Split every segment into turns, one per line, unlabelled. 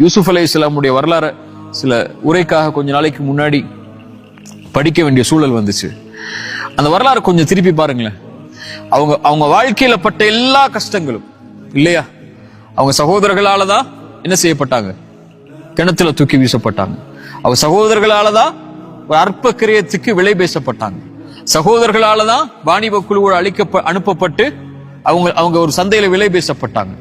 யூசுப் அலை இஸ்லாமுடைய வரலாறு சில உரைக்காக கொஞ்ச நாளைக்கு முன்னாடி படிக்க வேண்டிய சூழல் வந்துச்சு. அந்த வரலாறு கொஞ்சம் திருப்பி பாருங்களேன். அவங்க அவங்க வாழ்க்கையில பட்ட எல்லா கஷ்டங்களும் இல்லையா? அவங்க சகோதரர்களால தான் என்ன செய்யப்பட்டாங்க? கிணத்துல தூக்கி வீசப்பட்டாங்க. அவங்க சகோதரர்களால தான் ஒரு அற்ப கிரியத்துக்கு விலை பேசப்பட்டாங்க சகோதரர்களால தான் வாணிப குழுவோடு அழிக்க அனுப்பப்பட்டு அவங்க அவங்க ஒரு சந்தையில விலை பேசப்பட்டாங்க.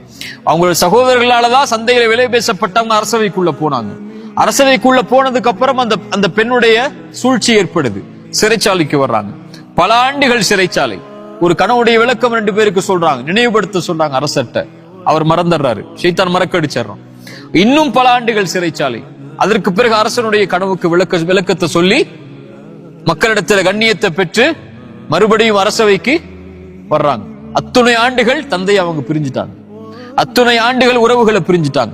அவங்களோட சகோதரர்களால தான் சந்தையில விலை பேசப்பட்டவங்க அரசவைக்குள்ள போனாங்க. அரசவைக்குள்ள போனதுக்கு அப்புறம் அந்த அந்த பெண்ணுடைய சூழ்ச்சி ஏற்படுது. சிறைச்சாலைக்கு வர்றாங்க. பல ஆண்டுகள் சிறைச்சாலை. ஒரு கனவுடைய விளக்கம் ரெண்டு பேருக்கு சொல்றாங்க. நினைவுபடுத்த சொல்றாங்க அரசர்ட்ட அவர் மறந்துடுறாரு. ஷைத்தான் மறக்கடிச்சிடறோம் இன்னும் பல ஆண்டுகள் சிறைச்சாலை. அதற்கு பிறகு அரசனுடைய கனவுக்கு விளக்க விளக்கத்தை சொல்லி மக்களிடத்துல கண்ணியத்தை பெற்று மறுபடியும் அரசவைக்கு வர்றாங்க. அத்துணை ஆண்டுகள் தந்தையை அவங்க பிரிஞ்சுட்டாங்க. அத்துணை ஆண்டுகள் உறவுகளை பிரிஞ்சுட்டாங்க.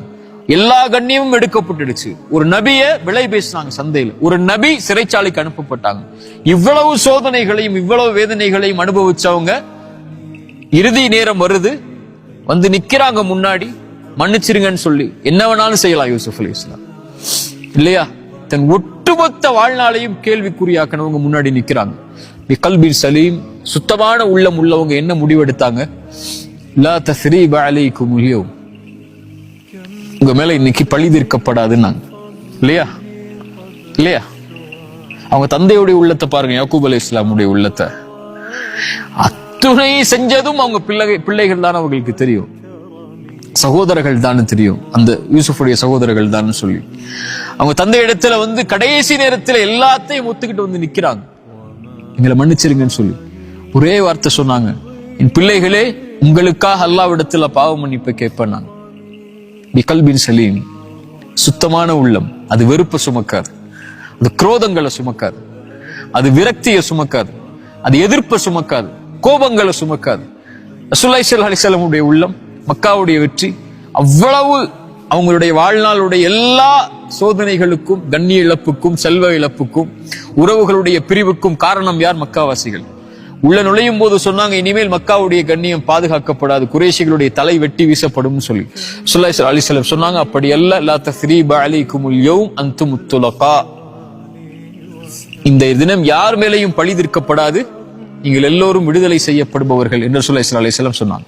எல்லா கண்ணியமும் எடுக்கப்பட்டுடுச்சு. ஒரு நபிய விலை பேசினாங்க சந்தையில். ஒரு நபி சிறைச்சாலைக்கு அனுப்பப்பட்டாங்க. இவ்வளவு சோதனைகளையும் இவ்வளவு வேதனைகளையும் அனுபவிச்சவங்க இறுதி நேரம் வருது. வந்து நிக்கிறாங்க முன்னாடி. மன்னிச்சிருங்கன்னு சொல்லி. என்ன வேணாலும் செய்யலாம் யூசுப் அலி இஸ்லாம். இல்லையா? தன் ஒட்டுமொத்த வாழ்நாளையும் கேள்விக்குறியாக்கனவங்க முன்னாடி நிக்கிறாங்க. பி சலீம் சுத்தமான உள்ளம் உள்ளவங்க என்ன முடிவெடுத்தாங்க? லா தஸ்ரீப அலைக்கும் உலியவும் உங்க மேல இன்னைக்கு பழி தீர்க்கப்படாதுன்னாங்க. இல்லையா? இல்லையா? அவங்க தந்தையுடைய உள்ளத்தை பாருங்க யாக்கூப் அலி இஸ்லாமுடைய உள்ளத்தை. அத்துணை செஞ்சதும் அவங்க பிள்ளை பிள்ளைகள் தான் அவங்களுக்கு தெரியும். சகோதரர்கள் தான் தெரியும். அந்த யூசுஃபுடைய சகோதரர்கள் தான் சொல்லி. அவங்க தந்தை இடத்துல வந்து கடைசி நேரத்துல எல்லாத்தையும் ஒத்துக்கிட்டு வந்து நிக்கிறாங்க. எங்களை மன்னிச்சிருங்கன்னு சொல்லி. ஒரே வார்த்தை சொன்னாங்க. என் பிள்ளைகளே உங்களுக்காக அல்லாவிடத்துல பாவ மன்னிப்பை கேட்பேன் நான் பிகல்பின் சலீம். சுத்தமான உள்ளம். அது வெறுப்பை சுமக்காது. அது குரோதங்களை சுமக்காது. அது விரக்தியை சுமக்காது. அது எதிர்ப்பை சுமக்காது. கோபங்களை சுமக்காது. ரசூலுல்லாஹி ஸல்லல்லாஹு அலைஹி உள்ளம் மக்காவுடைய வெற்றி அவ்வளவு அவங்களுடைய வாழ்நாளுடைய எல்லா சோதனைகளுக்கும் கண்ணிய இழப்புக்கும் செல்வ இழப்புக்கும் உறவுகளுடைய பிரிவுக்கும் காரணம் யார் மக்காவாசிகள்? உள்ள நுழையும் போது சொன்னாங்க இனிமேல் மக்காவுடைய கண்ணியம் பாதுகாக்கப்படாது குரேஷிகளுடைய தலை வெட்டி வீசப்படும் சொல்லி. சுல்லாய் அலிசலம் சொன்னாங்க அப்படி அல்ல லா தஸ்ரீப குமுல் யௌம் அந்து முத்துலகா இந்த தினம் யார் மேலையும் பழி தீர்க்கப்படாது நீங்கள் எல்லோரும் விடுதலை செய்யப்படுபவர்கள் என்று சுல்லாய் அலிசலம் சொன்னாங்க.